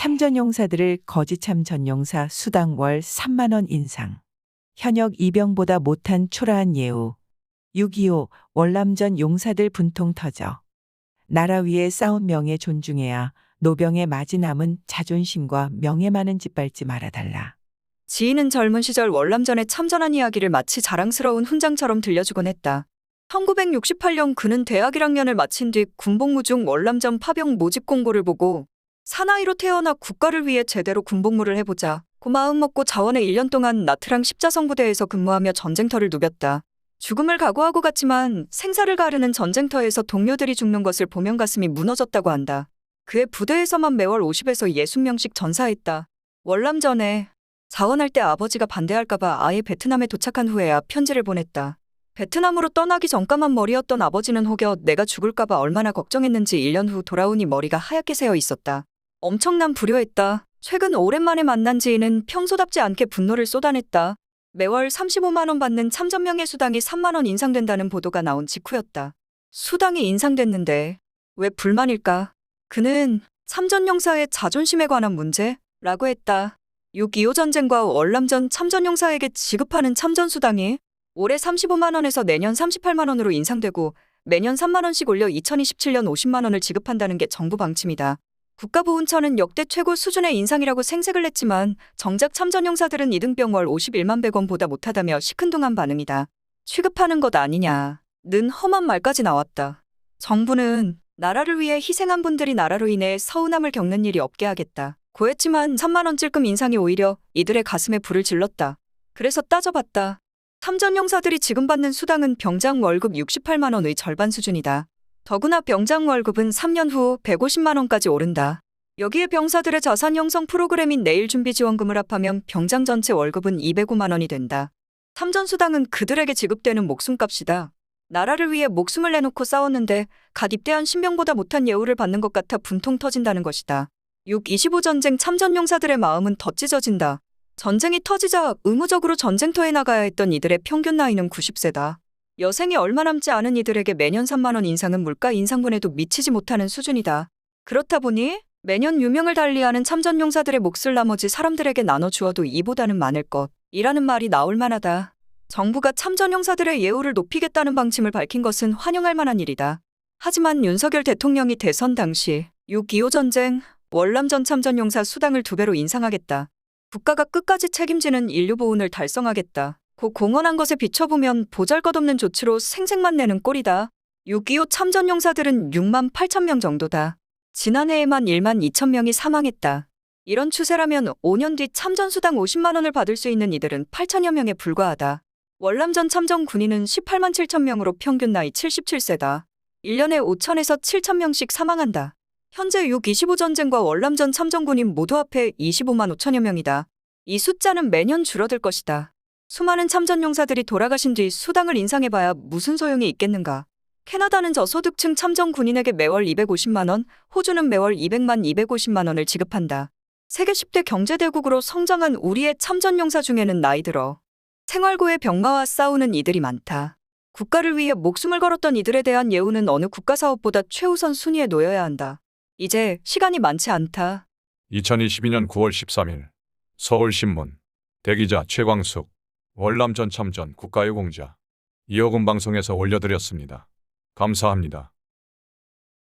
참전용사들을 거지참 전용사 수당 월 3만 원 인상. 현역 이병보다 못한 초라한 예우. 6.25 월남전 용사들 분통 터져. 나라 위에 싸운 명예 존중해야 노병의 마지 남은 자존심과 명예만은 짓밟지 말아달라. 지인은 젊은 시절 월남전에 참전한 이야기를 마치 자랑스러운 훈장처럼 들려주곤 했다. 1968년 그는 대학 1학년을 마친 뒤 군복무 중 월남전 파병 모집 공고를 보고 사나이로 태어나 국가를 위해 제대로 군복무를 해보자. 그 마음 먹고 자원에 1년 동안 나트랑 십자성부대에서 근무하며 전쟁터를 누볐다. 죽음을 각오하고 갔지만 생사를 가르는 전쟁터에서 동료들이 죽는 것을 보면 가슴이 무너졌다고 한다. 그의 부대에서만 매월 50에서 60명씩 전사했다. 월남전에 자원할 때 아버지가 반대할까봐 아예 베트남에 도착한 후에야 편지를 보냈다. 베트남으로 떠나기 전까만 머리였던 아버지는 혹여 내가 죽을까봐 얼마나 걱정했는지 1년 후 돌아오니 머리가 하얗게 새어 있었다. 엄청난 불효했다. 최근 오랜만에 만난 지인은 평소답지 않게 분노를 쏟아냈다. 매월 35만원 받는 참전명예 수당이 3만원 인상된다는 보도가 나온 직후였다. 수당이 인상됐는데 왜 불만일까? 그는 참전용사의 자존심에 관한 문제? 라고 했다. 6.25 전쟁과 월남전 참전용사에게 지급하는 참전수당이 올해 35만원에서 내년 38만원으로 인상되고 매년 3만원씩 올려 2027년 50만원을 지급한다는 게 정부 방침이다. 국가보훈처는 역대 최고 수준의 인상이라고 생색을 냈지만 정작 참전용사들은 이등병 월 51만 100원보다 못하다며 시큰둥한 반응이다. 취급하는 것 아니냐. 는 험한 말까지 나왔다. 정부는 나라를 위해 희생한 분들이 나라로 인해 서운함을 겪는 일이 없게 하겠다. 고했지만 3만 원 찔끔 인상이 오히려 이들의 가슴에 불을 질렀다. 그래서 따져봤다. 참전용사들이 지금 받는 수당은 병장 월급 68만 원의 절반 수준이다. 더구나 병장 월급은 3년 후 150만 원까지 오른다. 여기에 병사들의 자산 형성 프로그램인 내일 준비 지원금을 합하면 병장 전체 월급은 205만 원이 된다. 참전수당은 그들에게 지급되는 목숨값이다. 나라를 위해 목숨을 내놓고 싸웠는데 갓 입대한 신병보다 못한 예우를 받는 것 같아 분통 터진다는 것이다. 6.25 전쟁 참전용사들의 마음은 더 찢어진다. 전쟁이 터지자 의무적으로 전쟁터에 나가야 했던 이들의 평균 나이는 90세다. 여생이 얼마 남지 않은 이들에게 매년 3만 원 인상은 물가 인상분에도 미치지 못하는 수준이다. 그렇다 보니 매년 유명을 달리하는 참전용사들의 몫을 나머지 사람들에게 나눠주어도 이보다는 많을 것. 이라는 말이 나올 만하다. 정부가 참전용사들의 예우를 높이겠다는 방침을 밝힌 것은 환영할 만한 일이다. 하지만 윤석열 대통령이 대선 당시 6.25 전쟁, 월남전 참전용사 수당을 두 배로 인상하겠다. 국가가 끝까지 책임지는 인류 보훈을 달성하겠다. 고 공언한 것에 비춰보면 보잘것없는 조치로 생색만 내는 꼴이다. 6.25 참전 용사들은 6만 8천 명 정도다. 지난해에만 1만 2천 명이 사망했다. 이런 추세라면 5년 뒤 참전수당 50만 원을 받을 수 있는 이들은 8천여 명에 불과하다. 월남전 참전 군인은 18만 7천 명으로 평균 나이 77세다. 1년에 5천에서 7천 명씩 사망한다. 현재 6.25 전쟁과 월남전 참전 군인 모두 합해 25만 5천여 명이다. 이 숫자는 매년 줄어들 것이다. 수많은 참전 용사들이 돌아가신 뒤 수당을 인상해봐야 무슨 소용이 있겠는가. 캐나다는 저소득층 참전 군인에게 매월 250만 원, 호주는 매월 200만 250만 원을 지급한다. 세계 10대 경제대국으로 성장한 우리의 참전용사 중에는 나이 들어 생활고의 병마와 싸우는 이들이 많다. 국가를 위해 목숨을 걸었던 이들에 대한 예우는 어느 국가 사업보다 최우선 순위에 놓여야 한다. 이제 시간이 많지 않다. 2022년 9월 13일 서울신문 대기자 최광숙 월남 전 참전 국가유공자 이호금 방송에서 올려드렸습니다. 감사합니다.